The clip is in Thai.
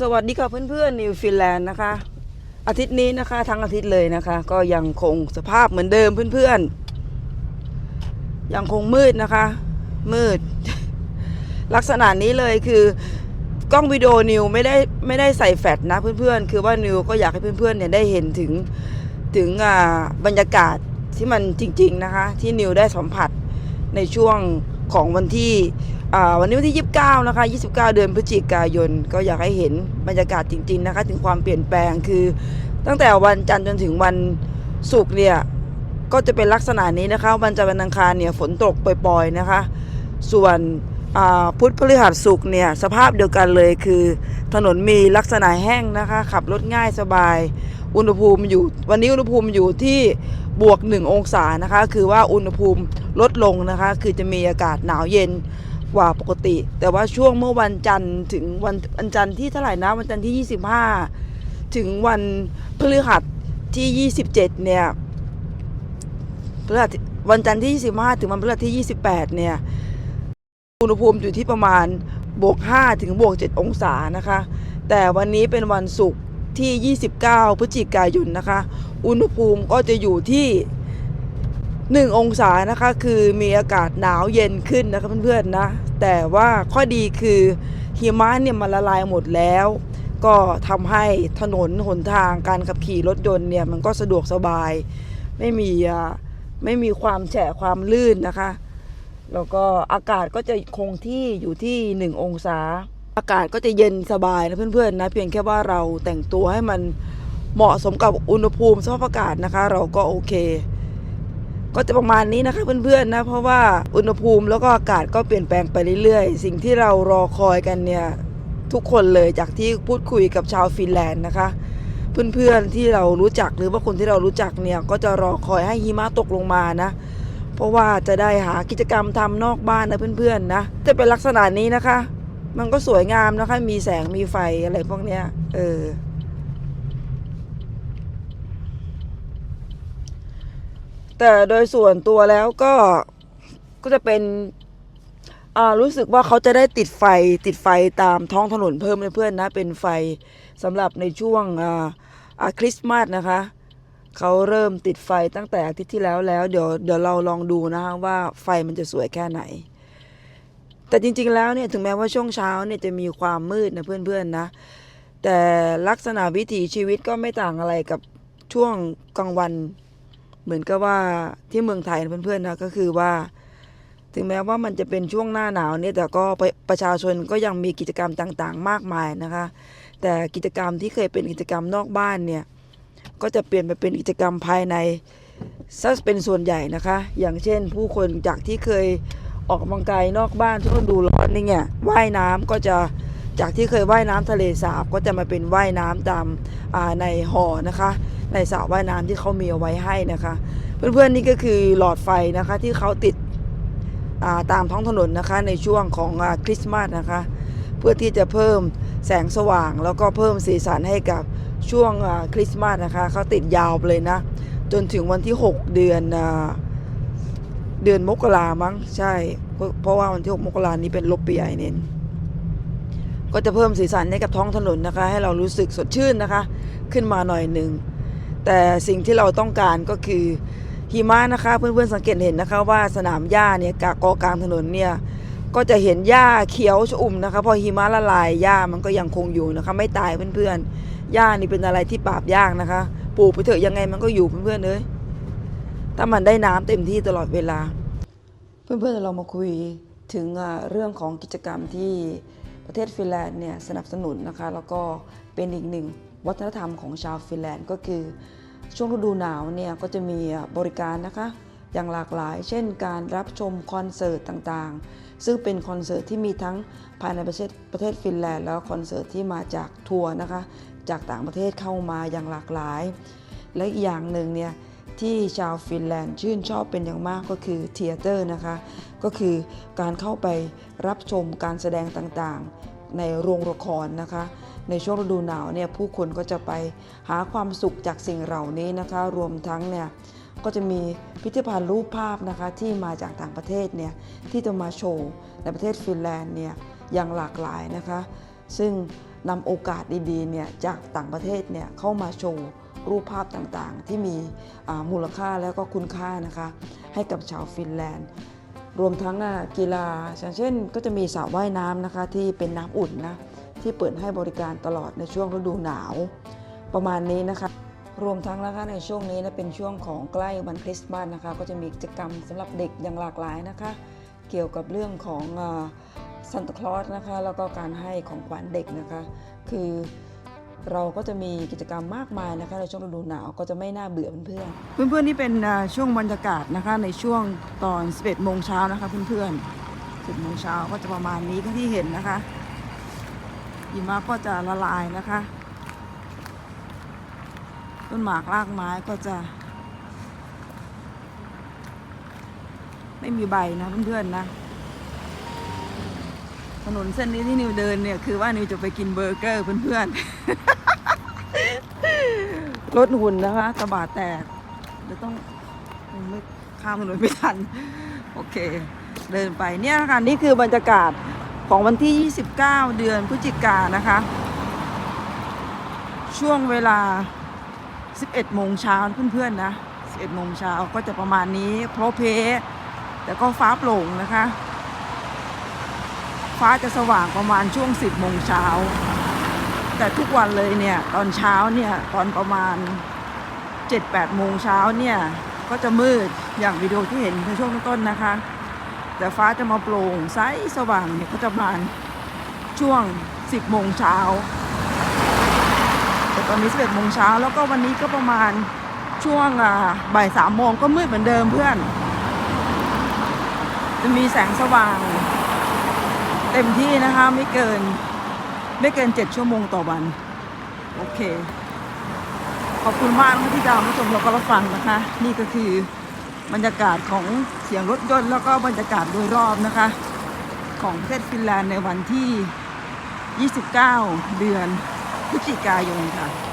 สวัสดีค่ะเพื่อนๆนิวฟินแลนด์นะคะ อาทิตย์นี้นะคะ ทั้งอาทิตย์เลยนะคะ ก็ยังคงสภาพเหมือนเดิมเพื่อนๆ ยังคงมืดนะคะ มืด ลักษณะนี้เลยคือกล้องวิดีโอนิวไม่ได้ไม่ได้ใส่แฟลชนะเพื่อนๆ คือว่านิวก็อยากให้เพื่อนๆเนี่ยได้เห็นถึงถึงอ่าบรรยากาศที่มันจริง ๆนะคะ ที่นิวได้สัมผัสในช่วงของวันที่ วันนี้วันที่ 29 นะคะ 29 เดือนพฤศจิกายน ก็อยากให้เห็นบรรยากาศจริง ๆ นะคะ ถึงความเปลี่ยนแปลงคือ ตั้งแต่วันจันทร์จนถึงวันศุกร์เนี่ย ก็จะเป็นลักษณะนี้นะคะ วันจันทร์วันอังคารเนี่ยฝนตกปล่อยๆนะคะ ส่วนพุธพฤหัสศุกร์เนี่ยสภาพเดียวกันเลยคือ ถนนมีลักษณะแห้งนะคะ ขับรถง่ายสบาย อุณหภูมิอยู่ วันนี้อุณหภูมิอยู่ที่บวก 1 องศานะคะ คือว่าอุณหภูมิลดลงนะคะ คือจะมีอากาศหนาวเย็น กว่าปกติ แต่ว่าช่วงเมื่อวันจันทร์ถึงวันวันจันทร์ที่เท่าไหร่นะวันจันทร์ที่ 25 ถึงวันพฤหัสที่ 27 เนี่ยพฤหัสวันจันทร์ที่ 25 ถึงวันพฤหัสที่ 28 เนี่ยอุณหภูมิอยู่ที่ประมาณบวก 5 ถึงบวก 7 องศานะคะ แต่วันนี้เป็นวันศุกร์ที่ 29 พฤศจิกายนนะคะ อุณหภูมิก็จะอยู่ที่ 1 องศานะคะคือมีอากาศหนาวเย็นขึ้นนะคะเพื่อนๆนะ แต่ว่าข้อดีคือหิมะเนี่ยมันละลายหมดแล้ว ก็ทำให้ถนนหนทางการขับขี่รถยนต์เนี่ยมันก็สะดวกสบาย ไม่มีไม่มีความแฉะความลื่นนะคะ แล้วก็อากาศก็จะคงที่อยู่ที่ 1 องศา อากาศก็จะเย็นสบายนะเพื่อนๆนะเพียงแค่ว่าเราแต่งตัวให้มันเหมาะสมกับอุณหภูมิสภาพอากาศนะคะ เราก็โอเค ก็จะประมาณนี้นะคะเพื่อนๆนะเพราะว่าอุณหภูมิแล้วก็อากาศก็เปลี่ยนแปลงไปเรื่อยๆ สิ่งที่เรารอคอยกันเนี่ยทุกคนเลยจากที่พูดคุยกับชาวฟินแลนด์นะคะ เพื่อนๆที่เรารู้จักหรือว่าคนที่เรารู้จักเนี่ยก็จะรอคอยให้หิมะตกลงมานะ เพราะว่าจะได้หากิจกรรมทำนอกบ้านนะเพื่อนๆนะจะเป็นลักษณะนี้นะคะ มันก็สวยงามนะคะมีแสงมีไฟอะไรพวกเนี้ยเออ แต่โดยส่วนตัวแล้วก็ก็จะเป็นอ่ารู้สึกว่าเขาจะได้ติดไฟติดไฟตามท้องถนนเพิ่มเลยเพื่อนนะ เป็นไฟสำหรับในช่วงอ่าอาคริสต์มาสนะคะเขาเริ่มติดไฟตั้งแต่อาทิตย์ที่แล้วแล้วเดี๋ยวเดี๋ยวเราลองดูนะคะว่าไฟมันจะสวยแค่ไหน แต่จริง ๆ แล้วเนี่ยถึงแม้ว่าช่วงเช้าเนี่ยจะมีความมืดนะเพื่อนๆนะ แต่ลักษณะวิถีชีวิตก็ไม่ต่างอะไรกับช่วงกลางวัน เหมือนกับว่าที่เมืองไทยเพื่อนๆนะก็คือว่า ถึงแม้ว่ามันจะเป็นช่วงหน้าหนาวเนี่ยแต่ก็ประประชาชนก็ยังมีกิจกรรมต่างๆ มากมายนะคะ แต่กิจกรรมที่เคยเป็นกิจกรรมนอกบ้านเนี่ยก็จะเปลี่ยนไปเป็นกิจกรรมภายในซะเป็นส่วนใหญ่นะคะ อย่างเช่น ผู้คนจากที่เคยออกกำลังกายนอกบ้านช่วงฤดูร้อนนี่ไงว่ายน้ำก็จะจากที่เคยว่ายน้ำทะเลสาบก็จะมาเป็นว่ายน้ำตามในหอนะคะ ในสระว่ายน้ำที่เขามีเอาไว้ให้นะคะ เพื่อนๆนี่ก็คือหลอดไฟนะคะที่เขาติดาตามท้องถนนนะคะในช่วงของอคริสต์มาสนะคะ เพื่อที่จะเพิ่มแสงสว่าง แล้วก็เพิ่มสีสันให้กับช่วงคริสต์มาสนะคะเขาติดยาวเลยนะ จนถึงวันที่ 6 เดือนอเดือนมกรามั้งใช่เพราะเพราะว่าวันที่ 6 มกรานี้เป็นลบปีไอเน้นก็จะเพิ่มสีสันให้กับท้องถนนนะคะ ให้เรารู้สึกสดชื่นนะคะ ขึ้นมาหน่อยหนึ่ง แต่สิ่งที่เราต้องการก็คือหิมะนะคะเพื่อนๆสังเกตเห็นนะคะว่าสนามหญ้าเนี่ยกากอกลางถนนเนี่ยก็จะเห็นหญ้าเขียวชอุ่มนะคะพอหิมะละลายหญ้ามันก็ยังคงอยู่นะคะ ไม่ตายเพื่อนๆหญ้านี่เป็นอะไรที่ปราบยากนะคะปลูกไปเถอะยังไงมันก็อยู่เพื่อนๆเอ้ยถ้ามันได้น้ำเต็มที่ตลอดเวลา เพื่อนๆเรามาคุยถึงเรื่องของกิจกรรมที่ประเทศฟินแลนด์เนี่ยสนับสนุนนะคะ แล้วก็เป็นอีกหนึ่งวัฒนธรรมของชาวฟินแลนด์ก็คือ ช่วงฤดูหนาวเนี่ยก็จะมีบริการนะคะอย่างหลากหลาย เช่น การรับชมคอนเสิร์ตต่างๆ ซึ่งเป็นคอนเสิร์ตที่มีทั้งภายในประเทศประเทศฟินแลนด์แล้วคอนเสิร์ตที่มาจากทัวร์นะคะ จากต่างประเทศเข้ามาอย่างหลากหลาย และอีกอย่างหนึ่งเนี่ยที่ชาวฟินแลนด์ชื่นชอบเป็นอย่างมากก็คือเทเตอร์นะคะ ก็คือการเข้าไปรับชมการแสดงต่างๆ ในโรงละครนะคะ ในช่วงฤดูหนาวเนี่ยผู้คนก็จะไปหาความสุขจากสิ่งเหล่านี้นะคะ รวมทั้งเนี่ยก็จะมีพิพิธภัณฑ์รูปภาพนะคะที่มาจากต่างประเทศเนี่ยที่จะมาโชว์ในประเทศฟินแลนด์เนี่ยอย่างหลากหลายนะคะ ซึ่งนำโอกาสดีๆเนี่ยจากต่างประเทศเนี่ยเข้ามาโชว์รูปภาพต่างๆ ที่มีมูลค่าแล้วก็คุณค่านะคะให้กับชาวฟินแลนด์ รวมทั้งอะกีฬาเช่นก็จะมีสระว่ายน้ำนะคะที่เป็นน้ำอุ่นนะ ที่เปิดให้บริการตลอดในช่วงฤดูหนาว ประมาณนี้นะคะ รวมทั้งนะคะในช่วงนี้นะเป็นช่วงของใกล้วันคริสต์มาสนะคะ ก็จะมีกิจกรรมสำหรับเด็กอย่างหลากหลายนะคะ เกี่ยวกับเรื่องของซันตาคลอสนะคะแล้วก็การให้ของขวัญเด็กนะคะ คือเราก็จะมีกิจกรรมมากมายนะคะในช่วงฤดูหนาวก็จะไม่น่าเบื่อเพื่อนเพื่อนๆนี่เป็นช่วงบรรยากาศนะคะในช่วงตอน 11โมงเช้านะคะเพื่อนๆ 10โมงเช้าก็จะประมาณนี้ที่เห็นนะคะ หิมะก็จะละลายนะคะ ต้นหมากรากไม้ก็จะ ไม่มีใบนะเพื่อนๆนะ ถนนเส้นนี้ที่นิวเดินเนี่ยคือว่านิวจะไปกินเบอร์เกอร์เพื่อนๆ รถหุ่นนะคะตะบาดแตกเดี๋ยวต้องไม่ข้ามถนนไม่ทัน โอเค เดินไปเนี่ยค่ะนี่คือบรรยากาศ ของวันที่ 29 เดือนพฤศจิกานะคะ ช่วงเวลา 11 โมงเช้าเพื่อนๆนะ 11 โมงเช้าก็จะประมาณนี้โพลเพแต่ก็ฟ้าโปร่งนะคะ ฟ้าจะสว่างประมาณช่วง 10 โมงเช้า แต่ทุกวันเลยเนี่ย ตอนเช้าเนี่ย ตอนประมาณ 7-8 โมงเช้าเนี่ย ก็จะมืดอย่างวิดีโอที่เห็นในช่วงต้นนะคะ แต่ฟ้าจะมาโปร่งใสสว่างเนี่ยก็จะประมาณช่วง 10โมงเช้าแต่ตอนนี้11โมงเช้าแล้วก็วันนี้ก็ประมาณช่วงอ่าบ่ายสามโมงก็มืดเหมือนเดิมเพื่อน จะมีแสงสว่าง เต็มที่นะคะไม่เกิน ไม่เกิน7ชั่วโมงต่อวัน โอเค ขอบคุณมากนะที่ตามรับชมแล้วก็รับฟังนะคะ นี่ก็คือบรรยากาศของ สียงรถยนต์แล้วก็บรรยากาศโดยรอบนะคะ ของประเทศฟินแลนด์ในวันที่ 29 เดือนพฤศจิกายนค่ะ